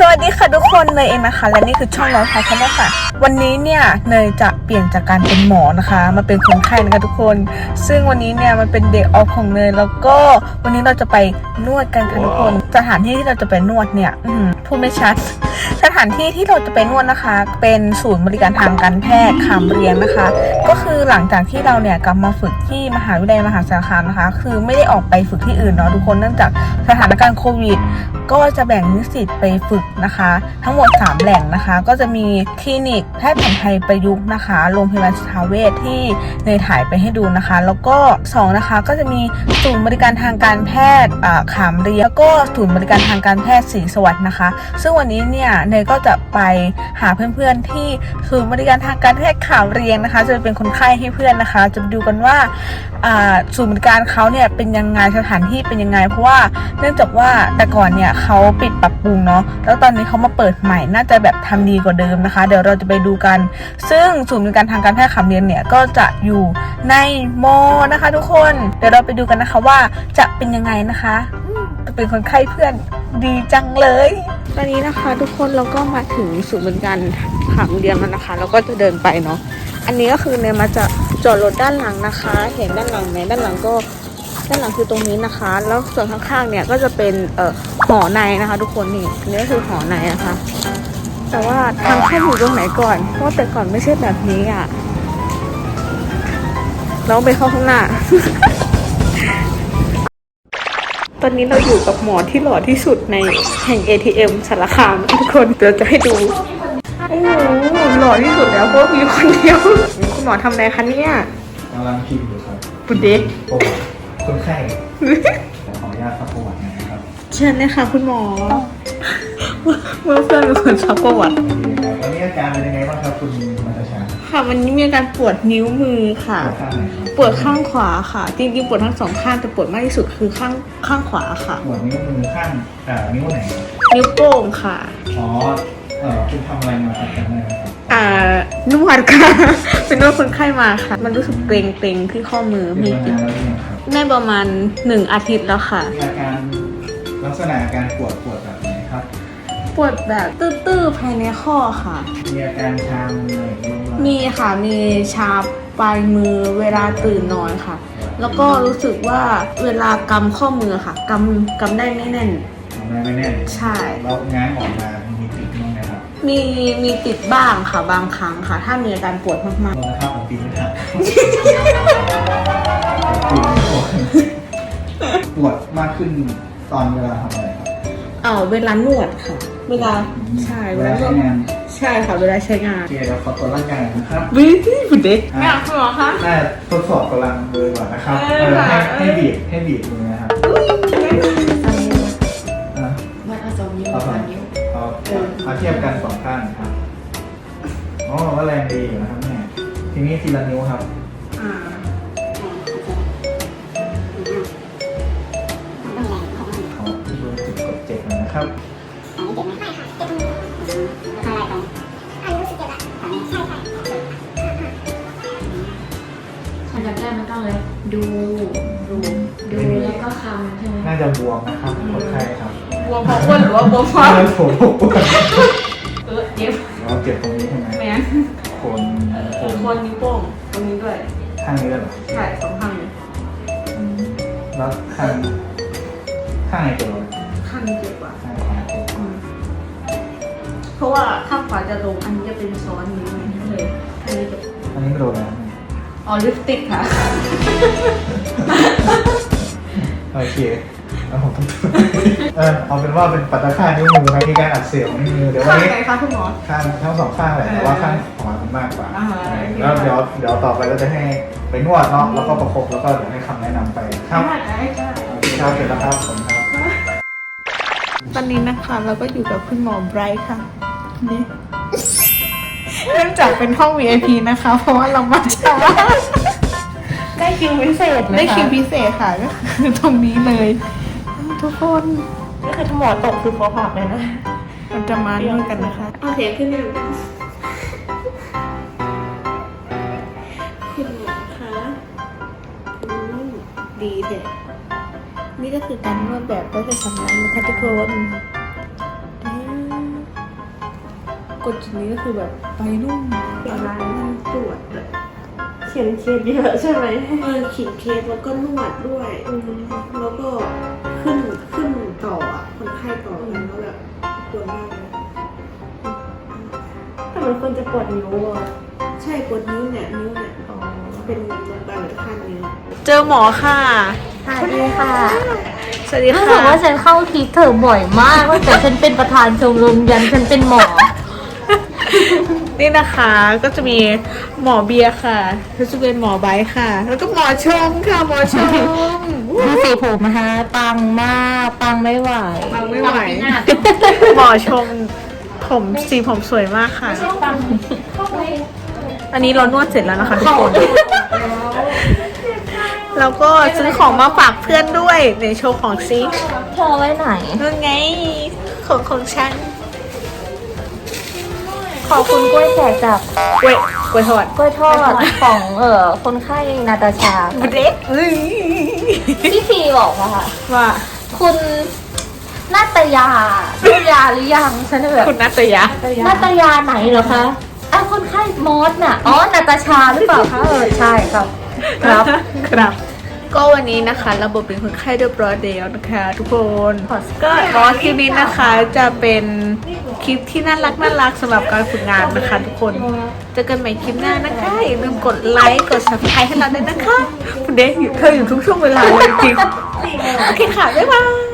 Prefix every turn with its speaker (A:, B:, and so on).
A: สวัสดีค่ะทุกคนเนยเองนะคะ และนี่คือช่องน้องชายชาแนลค่ะ วันนี้เนี่ยเนยจะเปลี่ยนจากการเป็นหมอนะคะมาเป็นคนไข้นะคะทุกคน ซึ่งวันนี้เนี่ยมันเป็นเดย์ออฟของเนยแล้วก็วันนี้เราจะไปนวดกันค่ะทุกคน สถานที่ที่เราจะไปนวดเนี่ยอืมพูดไม่ชัด สถานที่ที่เราจะไปนวดนะคะ เป็นศูนย์บริการทางการแพทย์ขามเรียงนะคะ ก็คือหลังจากที่เราเนี่ยกลับมาฝึกที่มหาวิทยาลัยมหาสารคามนะคะ คือไม่ได้ออกไปฝึกที่อื่นเนาะทุกคนเนื่องจากสถานการณ์โควิดก็จะแบ่งนิสิตไปฝึกนะคะ ทั้งหมด 3 แหล่งนะคะ ก็จะมีคลินิกแพทย์แผนไทยประยุกต์นะคะโรงพยาบาลสทาเวชที่เนยถ่ายไปให้ดูนะคะ แล้วก็ 2 นะคะก็จะมีศูนย์บริการทางการแพทย์อ่าขามเรียงแล้วก็ศูนย์บริการทางการแพทย์ศรีสวัสดิ์นะคะ ซึ่งวันนี้เนี่ยเนยก็จะไปหาเพื่อนๆที่ศูนย์บริการทางการแพทย์ขามเรียงนะคะ จะเป็นคนไข้ให้เพื่อนนะคะ จะดูกันว่าศูนย์บริการเขาเนี่ยเป็นยังไงสถานที่เป็นยังไง เพราะว่าเนื่องจากว่าแต่ก่อนเนี่ยเขาปิดปรับปรุงเนาะแล้วตอนนี้เขามาเปิดใหม่น่าจะแบบทำดีกว่าเดิมนะคะ เดี๋ยวเราจะไปดูกัน ซึ่งศูนย์บริการทางการแพทย์ขาเรียงเนี่ยก็จะอยู่ในมอนะคะ ทุกคนเดี๋ยวเราไปดูกันนะคะว่าจะเป็นยังไงนะคะจะเป็นคนไข้เพื่อนดีจังเลย ตอนนี้นะคะทุกคนเราก็มาถึงศูนย์บริการขาเรียงแล้วนะคะแล้วก็จะเดินไปเนาะอันนี้ก็คือเนี่ยมาจะจอดรถด้านหลังนะคะ เห็นด้านหลังไหมด้านหลังก็ ด้านหลังคือตรงนี้นะคะ แล้วส่วนข้างๆเนี่ยก็จะเป็นเอ่อหอในนะคะ ทุกคนนี่อันนี้ก็คือหอในนะคะ แต่ว่าทางเข้าอยู่ตรงไหนก่อน เพราะว่าแต่ก่อนไม่ใช่แบบนี้อะเราไปเข้าข้างหน้า ตอนนี้เราอยู่กับหมอที่หล่อที่สุดในแห่ง ATM สารคามทุกคนเดี๋ยวจะให้ดูโอ้โหหล่อที่สุดแล้วเพราะว่ามีคนเดียว คุณหมอทำอะไรคะเนี่ย
B: กำลังพิมพ์อยู่ครับ
A: บุดเด็ก
B: ประวัติ คนไข้ขออนุญาตซักประวัติหนะครับ
A: เชิญเลยค่ะคุณหมอเมื่อเพื่อนเป็นคนซักประวัติ
B: โอเคครับวันนี้อาการเป็นยังไงบ้างครับคุณมัตชา
A: ค่ะวันนี้มีอาการปวดนิ้วมือค่ะ
B: ปวดข้างไหนครับ
A: ปวดข้างขวาค่ะ จริงๆปวดทั้งสองข้างแต่ปวดมากที่สุดคือข้างข้างขวาค่ะ
B: ปวดนิ้วมือข้างอ่านิ้วไหน
A: นิ้วโป้งค่ะ
B: อ๋อ เออคุณทำอะไรมาครับจำได้ไหมครับ
A: อ่านวดค่ะ เป็นนวดคนไข้มาค่ะ มันรู้สึกเกร็งเกร็งๆที่ข้อมือ
B: เป็
A: มี
B: นมานานแล้วหรือยังครับ
A: ได้ประมาณหนึ่งอาทิตย์แล้วค่ะ
B: มีอาการลักษณะอาการปวดปวดแบบไหนครับ
A: ปวดแบบตื้อๆภายในข้อค่ะ
B: มีอาการชามืออะไรบ้างไหม
A: มีค่ะมีชาปลายมือเวลาตื่นนอนค่ะ แล้วก็รู้สึกว่าเวลากำข้อมือค่ะกำกำได้ไม่แน่น
B: ทำได้ไม่แน่น
A: ใช่
B: แล้วง้างออกมามีติดบ้างไหมครับ
A: มีมีติดบ้างค่ะบางครั้งค่ะ ถ้ามีอาการปวดมาก
B: โทษนะครับผมปีนไม่ทันปีนไม่ทันปวดมากขึ้นตอนเวลาทำอะไรครับ
A: ๆเอาเวลานวดค่ะ เวลาใช่
B: เว
A: เว
B: ลา
A: ลา
B: ใช้งาน
A: ใช่ค่ะ เวลาใช้งาน
B: โอเคเราขอตรวจร่างกายนะครับ
A: วิบุเด็ก
B: อะ
A: อยากคุณหมอคะ
B: น่าทดสอบกำลังมือก่อนนะครับ
A: เอ
B: เอ
A: อ
B: อให้
A: ค่ะ
B: ให้บีบให้บีบมือนะครับอะ
C: มันเอาสองนิ้ว
B: เอาส
C: สา
B: อง
C: มนิ้ว
B: เอาเทียบกันสองข้างครับอ๋อว่าแรงดีอยู่นะครับเนี่ทีนี้ทีละนิ้วครับ
A: อ่า
B: ขอดูจุดกดเจ็บหน่อยนะครับ
C: อันดับแรกมันต้องเลยดู ดู ดูแล้วก็คำใช่ไหม
B: น่าจะบวมนะครับคนไข้ครับ
A: บวมเพราะอ้วนหรือว่าบวมเพราะ
B: น่าจะผมปวด
A: เออเจ็บ
B: เราเจ็บตรงนี้ใช่ไหม
A: แมน
B: โคนโค
A: โคนนนิ้วโป้งตรงนี้ด้วย
B: ข้างนี้ด้วยเหรอ
A: ใช่สองข้างเลย
B: อืมแล้วข้างข้างไหนเจ็บกว่ากัน
A: ข้างนี้เจ็บกว่า
B: ข้างขวาเจ็บ
A: อืมเพราะว่าข้างขวาจะลงอันนี้จะเป็นซ้อนนิ้วไงก็เลยอันนี้จะ
B: อันนี้ไม่โดนแล้ว
A: อ๋อลิปสติกค่ะ
B: โอเคแล้วผมต้อง เออเอาเป็นว่าเป็นปัตตาค่านิ้วมือครับที่การอักเสบของนิ้วมือเดี๋ยววั
A: ข้านง
B: นี้
A: ไหนคะคุณหมอ
B: ข้างทั้งสองข้างแหละแต่ว่าข้างขวามันมากกว่า
A: อ่าฮะ
B: แล้วเดี๋ยวเดี๋ยวต่อไปเราจะให้ไปนวดเนาะแล้วก็ประคบแล้วก็เดี๋ยวให้คำแนะนำไปครับ
A: ได้ได้ได้
B: โอเคครับเสร็จแล้วครับผมครับ
A: ตอนนี้นะคะเราก็อยู่กับคุณหมอไบรท์ค่ะนี่เนื่องจากเป็นห้อง VIP นะคะ เพราะว่าเรามาช้า
C: ได้คิวพิเศษนะคะ
A: ได้คิวพิเศษค่ะก็คือตรงนี้เลย ทุกคน
C: ก็คือถ้าหมอตกคือคอผักเลยนะ
A: เราจะมานวดกันนะคะเอาเสียงขึ้นหนึ่งคุณหมอคะอืมดีเถอะนี่ก็คือการนวดแบบก็จะสำนักนะคะทุกคนอืมกดจุดนี้ก็คือแบบไปนุ่ม
D: ร้านตรวจอะเขียนเคสเยอะใช่ไหมเออเขียนเคสแล้วก็นวดด้วยแล้วก็
C: แต่มันควรจะปวดนิ้วอะ
D: ใช่ปวดนิ้วเนี่ยนิ้วเนี่ยเป็นโรงพยาบาลขั้นนิ้ว
A: เจอหมอค่ะ
C: สวัสดีค่ะ
A: สวัสดี
C: รู้
A: ค่ะ
C: สึกว่าฉันเข้าทีเธอบ่อยมากตั้งแต่ฉันเป็นประธานชมรมยันฉันเป็นหมอ
A: นี่นะคะก็จะมีหมอเบียร์ค่ะแล้วจะเป็นหมอไบร์ทค่ะ แล้วก็หมอชมค่ะหมอชม
C: ดูสีผมนะคะปังมาก ปังไม่ไหว
A: ฟังไม่ไหว หมอชม ผมสีผมสวยมากค่ะ อันนี้เรานวดเสร็จแล้วนะคะทุกคน แล้วก็ซื้อของมาฝากเพื่อนด้วยในโชว์ของซิ
C: เธอไว้ไหน
A: นู่นไงของของฉัน
C: ขอบคุณกล้วยแขกจาก
A: เว้ยกล้วยทอด
C: กล้วยทอดของเอ่อคนไข้นาตาชา
A: บุเด็กเอ้ย
C: พี่พีบอกมาค่ะ
A: ว่า
C: คุณ นาตยานาตยาหรือยังฉันแบบ
A: คุณนัตยะ
C: นาตยาไหนเหรอคะอ้าวคนไข้มอสน่ะ อ๋อนาตาชาหรือเปล่าคะเออใช่ครับ ครับ
A: ครับ ก็วันนี้นะคะระบบเป็นคนไข้เรียบร้อยแล้วนะคะ ทุกคนก็รอคลิปนี้นะคะจะเป็นคลิปที่น่ารักน่ารักสำหรับการฝึกงานนะคะทุกคนเจอกันใหม่คลิปหน้านะคะอย่าลืมกดไลค์กด subscribe ให้เราด้วยนะคะคุณเดชอยู่เธออยู่ทุกช่วงเวลาเลยจริงโอเคค่ะบ๊ายบาย